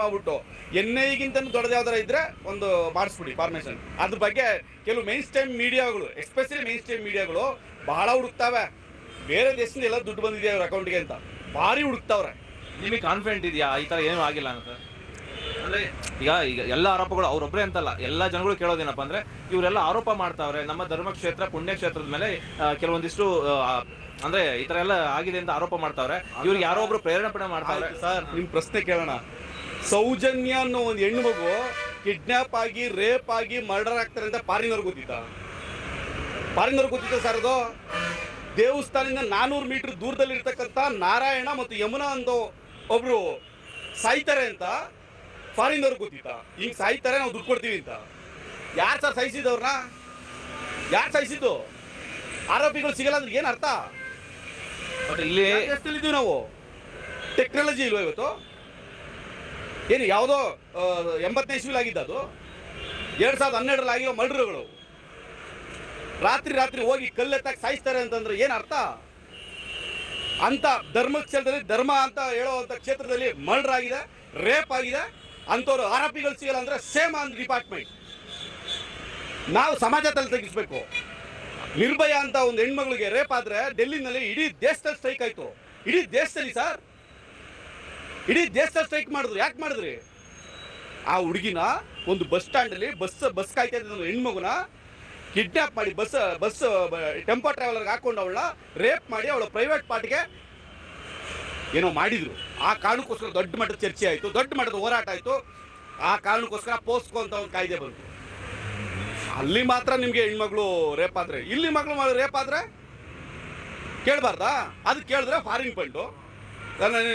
ಮಾಡ್ಬಿಟ್ಟು ಎನ್ ಐಗಿಂತ ದೊಡ್ಡದು ಯಾವ್ದಾರ ಇದ್ರೆ ಒಂದು ಮಾಡಿಸ್ಬಿಡಿ ಫಾರ್ಮೇಶನ್ ಅದ್ರ ಬಗ್ಗೆ ಕೆಲವು ಮೈನ್ ಸ್ಟ್ರೀಮ್ ಮೀಡಿಯಾಗಳು ಎಸ್ಪೆಷಲಿ ಮೈನ್ ಸ್ಟ್ರೀಮ್ ಮೀಡಿಯಾಗಳು ಬಹಳ ಹುಡುಕ್ತಾವೆ. ಬೇರೆ ದೇಶದಿಂದ ಎಲ್ಲ ದುಡ್ಡು ಬಂದಿದೆ ಅವ್ರ ಅಕೌಂಟ್ಗೆ ಅಂತ. ಭಾರಿ ಹುಡುಕ್ತಾವ್ರೆ. ನಿಮಗೆ ಕಾನ್ಫಿಡೆಂಟ್ ಇದೆಯಾ? ಈ ತರ ಏನೂ ಆಗಿಲ್ಲ ಅಂತ? ಅಂದ್ರೆ ಈಗ ಈಗ ಎಲ್ಲ ಆರೋಪಗಳು ಅವ್ರೊಬ್ರೆ ಅಂತಲ್ಲ ಎಲ್ಲ ಜನಗಳು ಕೇಳೋದೇನಪ್ಪ ಅಂದ್ರೆ ಇವರೆಲ್ಲ ಆರೋಪ ಮಾಡ್ತಾವ್ರೆ. ನಮ್ಮ ಧರ್ಮಕ್ಷೇತ್ರ ಪುಣ್ಯಕ್ಷೇತ್ರದ ಮೇಲೆ ಕೆಲವೊಂದಿಷ್ಟು ಅಂದ್ರೆ ಈ ತರ ಎಲ್ಲ ಆಗಿದೆ ಅಂತ ಆರೋಪ ಮಾಡ್ತಾವ್ರೆ. ಇವ್ರಿಗೆ ಯಾರೋ ಒಬ್ರು ಪ್ರೇರೇಪಣೆ ಮಾಡ್ತಾರೆ ಸರ್ ನಿಮ್ ಪ್ರಶ್ನೆ ಕೇಳೋಣ. ಸೌಜನ್ಯ ಅನ್ನೋ ಒಂದು ಹೆಣ್ಣು ಮಗು ಕಿಡ್ನಾಪ್ ಆಗಿ ರೇಪ್ ಆಗಿ ಮರ್ಡರ್ ಆಗ್ತಾರೆ ಅಂತ ಪಾರಿನವ್ರು ಗೊತ್ತಿತ್ತ ಪಾರಿನವ್ರು ಗೊತ್ತಿತ್ತ ಸರ್ ಅದು? ದೇವಸ್ಥಾನದಿಂದ ನಾನೂರು ಮೀಟರ್ ದೂರದಲ್ಲಿ ಇರ್ತಕ್ಕಂಥ ನಾರಾಯಣ ಮತ್ತು ಯಮುನಾ ಅಂದೋ ಒಬ್ರು ಸಾಯ್ತಾರೆ ಅಂತ ಫಾರಿನವ್ರಿಗೆ ಗೊತ್ತಿತ್ತ ಈಗ ಸಾಯ್ತಾರೆ ನಾವು ದುಡ್ಡು ಕೊಡ್ತೀವಿ ಅಂತ. ಯಾರು ಸರ್ ಸಾಯಿಸಿದವ್ರನ್ನ ಯಾರು ಸಾಯಿಸಿದ್ದು? ಆರೋಪಿಗಳು ಸಿಗಲ್ಲ ಅಂದ್ರೆ ಏನು ಅರ್ಥ? ಇಲ್ಲಿ ನಾವು? ಟೆಕ್ನಾಲಜಿ ಇಲ್ವಾ ಇವತ್ತು? ಏನು, ಯಾವುದೋ ಎಂಬತ್ತನೇ ಇಸ್ವಿಲ್ ಆಗಿದ್ದು ಅದು ಎರಡು ಸಾವಿರದ ಹನ್ನೆರಡರಲ್ಲಿ ಆಗಿರೋ ಮರ್ಡರ್ಗಳು. ರಾತ್ರಿ ರಾತ್ರಿ ಹೋಗಿ ಕಲ್ಲೆತ್ತಾಗಿ ಸಾಯಿಸ್ತಾರೆ ಅಂತಂದ್ರೆ ಏನು ಅರ್ಥ? ಅಂತ ಧರ್ಮ ಕ್ಷೇತ್ರದಲ್ಲಿ ಧರ್ಮ ಅಂತ ಹೇಳೋವಂಥ ಕ್ಷೇತ್ರದಲ್ಲಿ ಮರ್ಡರ್ ಆಗಿದೆ, ರೇಪ್ ಆಗಿದೆ, ಅಂಥವ್ರು ಆರೋಪಿಗಳು ಸಿಗಲ್ಲ ಅಂದ್ರೆ ಸೇಮ್ ಆನ್ ಡಿಪಾರ್ಟ್ಮೆಂಟ್ ನಾವು ಸಮಾಜದಲ್ಲಿ ತೆಗಿಸ್ಬೇಕು. ನಿರ್ಭಯ ಅಂತ ಒಂದು ಹೆಣ್ಮಗಳಿಗೆ ರೇಪ್ ಆದ್ರೆ, ಡೆಲ್ಲಿನಲ್ಲಿ ಇಡೀ ದೇಶದಲ್ಲಿ ಸ್ಟ್ರೈಕ್ ಆಯ್ತು. ಇಡೀ ದೇಶದಲ್ಲಿ ಸರ್ ಇಡೀ ದೇಶ ಸ್ಟ್ರೈಕ್ ಮಾಡಿದ್ರು. ಯಾಕೆ ಮಾಡಿದ್ರಿ? ಆ ಹುಡುಗಿನ ಒಂದು ಬಸ್ ಸ್ಟ್ಯಾಂಡಲ್ಲಿ ಬಸ್ ಬಸ್ ಕಾಯ್ತಾ ಇದ್ದ ಹೆಣ್ಮಗುನ ಕಿಡ್ನಾಪ್ ಮಾಡಿ ಬಸ್ ಬಸ್ ಟೆಂಪೋ ಟ್ರಾವೆಲರ್ಗೆ ಹಾಕೊಂಡು ಅವಳ ರೇಪ್ ಮಾಡಿ ಅವಳ ಪ್ರೈವೇಟ್ ಪಾರ್ಟಿಗೆ ಏನೋ ಮಾಡಿದ್ರು. ಆ ಕಾರಣಕ್ಕೋಸ್ಕರ ದೊಡ್ಡ ಮಟ್ಟದ ಚರ್ಚೆ ಆಯಿತು, ದೊಡ್ಡ ಮಟ್ಟದ ಹೋರಾಟ ಆಯಿತು. ಆ ಕಾರಣಕ್ಕೋಸ್ಕರ ಪೋಸ್ಕೋ ಅಂತ ಒಂದು ಕಾಯ್ದೆ ಬಂತು. ಅಲ್ಲಿ ಮಾತ್ರ ನಿಮಗೆ ಹೆಣ್ಮಗಳು ರೇಪ್ ಆದ್ರೆ? ಇಲ್ಲಿ ಮಗಳು ರೇಪ್ ಆದ್ರೆ? ಕೇಳಬಾರ್ದಾ? ಅದು ಕೇಳಿದ್ರೆ ಫಾರಿನ್ ಪಾಯಿಂಟು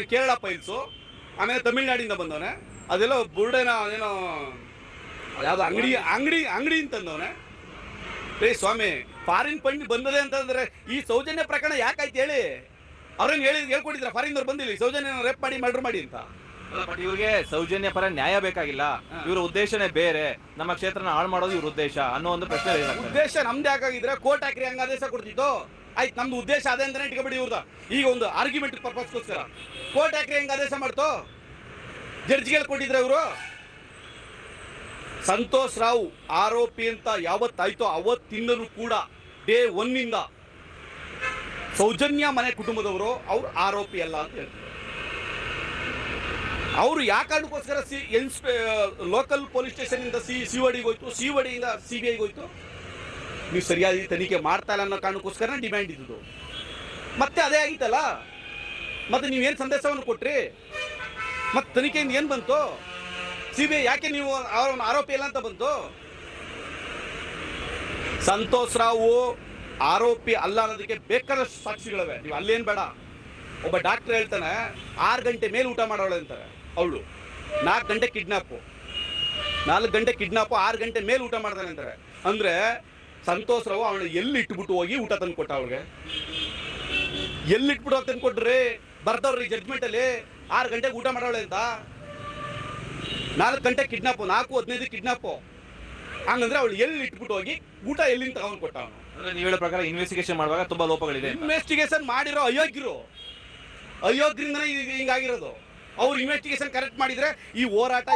ಕೇರಳ ಫೈಲ್ಸು ಆಮೇಲೆ ತಮಿಳ್ನಾಡಿಂದ ಬಂದವನೆ. ಅದೆಲ್ಲ ಬುರ್ಡೆನ ಏನೋ ಯಾವ್ದು ಅಂಗಡಿ ಅಂಗಡಿ ಅಂಗಡಿ ಅಂತಂದವನೆ. ರೇ ಸ್ವಾಮಿ ಫಾರಿನ್ ಪಂಡಿ ಬಂದದೆ ಅಂತಂದ್ರೆ ಈ ಸೌಜನ್ಯ ಪ್ರಕರಣ ಯಾಕಾಯ್ತು ಹೇಳಿ? ಅವ್ರೇನು ಹೇಳಿ ಹೇಳ್ಕೊಟ್ಟಿದ್ರ? ಫಾರಿನ್ದವ್ರು ಬಂದಿಲ್ಲ ಸೌಜನ್ಯ ರೇಪ್ ಮಾಡಿ ಮರ್ಡರ್ ಮಾಡಿ ಅಂತ. ಬಟ್ ಇವ್ರಿಗೆ ಸೌಜನ್ಯ ಪರ ನ್ಯಾಯ ಬೇಕಾಗಿಲ್ಲ. ಇವ್ರ ಉದ್ದೇಶನೇ ಬೇರೆ. ನಮ್ಮ ಕ್ಷೇತ್ರನ ಹಾಳು ಮಾಡೋದು ಇವ್ರ ಉದ್ದೇಶ ಅನ್ನೋ ಒಂದು ಪ್ರಶ್ನೆ. ಉದ್ದೇಶ ನಮ್ದು ಯಾಕಾಗಿದ್ರೆ ಕೋರ್ಟ್ ಹಾಕ್ರಿ ಹಂಗ ಆದೇಶ ಕೊಡ್ತಿತ್ತು. ಆಯ್ತು ನಮ್ದು ಉದ್ದೇಶ ಅದೇ ಅಂತಾನೆ ಇಟ್ಕೊಬಿಡಿ ಇವ್ರದ. ಈಗ ಒಂದು ಆರ್ಗ್ಯುಮೆಂಟ್ ಪರ್ಪಸ್ಗೋಸ್ಕರ ಕೋರ್ಟ್ ಹಾಕ್ರಿ ಹೆಂಗ ಆದೇಶ ಮಾಡ್ತು? ಜಡ್ಜ್ಗೆ ಕೊಟ್ಟಿದ್ರೆ ಅವರು ಸಂತೋಷ್ ರಾವ್ ಆರೋಪಿ ಅಂತ ಯಾವತ್ತಾಯ್ತೋ ಅವತ್ತಿಂದಲೂ ಕೂಡ ಡೇ ಒನ್ನಿಂದ ಸೌಜನ್ಯ ಮನೆ ಕುಟುಂಬದವರು ಅವ್ರು ಆರೋಪಿ ಅಲ್ಲ ಅಂತ ಹೇಳ್ತಾರೆ. ಅವರು ಯಾವ ಕಾರಣಕ್ಕೋಸ್ಕರ ಸಿ ಎನ್ಸ್ಪೆ ಲೋಕಲ್ ಪೊಲೀಸ್ ಸ್ಟೇಷನಿಂದ ಸಿ ಸಿ ಒಡಿಗೆ ಹೋಯ್ತು? ಸಿ ಒಡಿಯಿಂದ ಸಿ ಬಿ ಐಗೆ ಹೋಯ್ತು? ನೀವು ಸರಿಯಾಗಿ ತನಿಖೆ ಮಾಡ್ತಾ ಇಲ್ಲ ಅನ್ನೋ ಕಾರಣಕ್ಕೋಸ್ಕರ ಡಿಮ್ಯಾಂಡ್ ಇದ್ದು ಮತ್ತೆ ಅದೇ ಆಗಿತ್ತಲ್ಲ ಮತ್ತೆ ನೀವೇನು ಸಂದೇಶವನ್ನು ಕೊಟ್ರಿ? ಮತ್ತೆ ತನಿಖೆಯಿಂದ ಏನು ಬಂತು? ಸಿ ಬಿ ಐ ಯಾಕೆ ನೀವು ಅವರ ಆರೋಪಿ ಇಲ್ಲ ಅಂತ ಬಂತು? ಸಂತೋಷ್ ರಾವು ಆರೋಪಿ ಅಲ್ಲ ಅನ್ನೋದಕ್ಕೆ ಬೇಕಾದಷ್ಟು ಸಾಕ್ಷಿಗಳವೆ. ನೀವು ಅಲ್ಲೇನು ಬೇಡ. ಒಬ್ಬ ಡಾಕ್ಟರ್ ಹೇಳ್ತಾನೆ, ಆರು ಗಂಟೆ ಮೇಲೆ ಊಟ ಮಾಡೋಳೆ ಅಂತಾರೆ. ಅವಳು. ನಾಲ್ಕು ಗಂಟೆ ಕಿಡ್ನಾಪು ನಾಲ್ಕು ಗಂಟೆ ಕಿಡ್ನಾಪು ಆರು ಗಂಟೆ ಮೇಲೆ ಊಟ ಮಾಡ್ತಾನೆ ಅಂತಾರೆ. ಅಂದರೆ ಸಂತೋಷ್ ರಾವ್ ಅವಳು ಎಲ್ಲಿ ಇಟ್ಬಿಟ್ಟು ಹೋಗಿ ಊಟ ತಂದು ಕೊಟ್ಟ ಅವಳಿಗೆ ಎಲ್ಲಿ ಇಟ್ಬಿಟ್ಟು ತಂದು ಕೊಟ್ರಿ ಬರ್ದವ್ರಿ ಜಡ್ಜ್ಮೆಂಟಲ್ಲಿ ಆರು ಗಂಟೆಗೆ ಊಟ ಮಾಡೋಳೆ ಅಂತ. ನಾಲ್ಕು ಗಂಟೆ ಕಿಡ್ನಾಪ್ ನಾಲ್ಕು ಹದಿನೈದು ಕಿಡ್ನಾಪು ಹಂಗಂದ್ರೆ ಅವಳು ಎಲ್ಲಿ ಇಟ್ಬಿಟ್ಟು ಹೋಗಿ ಊಟ ಎಲ್ಲಿಂದ ತಗೊಂಡು ಕೊಟ್ಟ ಅವನು? ಅಂದ್ರೆ ನೀವು ಹೇಳೋ ಪ್ರಕಾರ ಇನ್ವೆಸ್ಟಿಗೇಷನ್ ಮಾಡುವಾಗ ತುಂಬಾ ಲೋಪಗಳಿದೆ ಇನ್ವೆಸ್ಟಿಗೇಷನ್ ಮಾಡಿರೋ ಅಯೋಗ್ಯರು. ಅಯೋಗ್ಯರಿಂದನೇ ಇದು ಹಿಂಗಾಗಿರೋದು. ಅವ್ರು ಇನ್ವೆಸ್ಟಿಗೇಷನ್ ಕರೆಕ್ಟ್ ಮಾಡಿದ್ರೆ ಈ ಹೋರಾಟ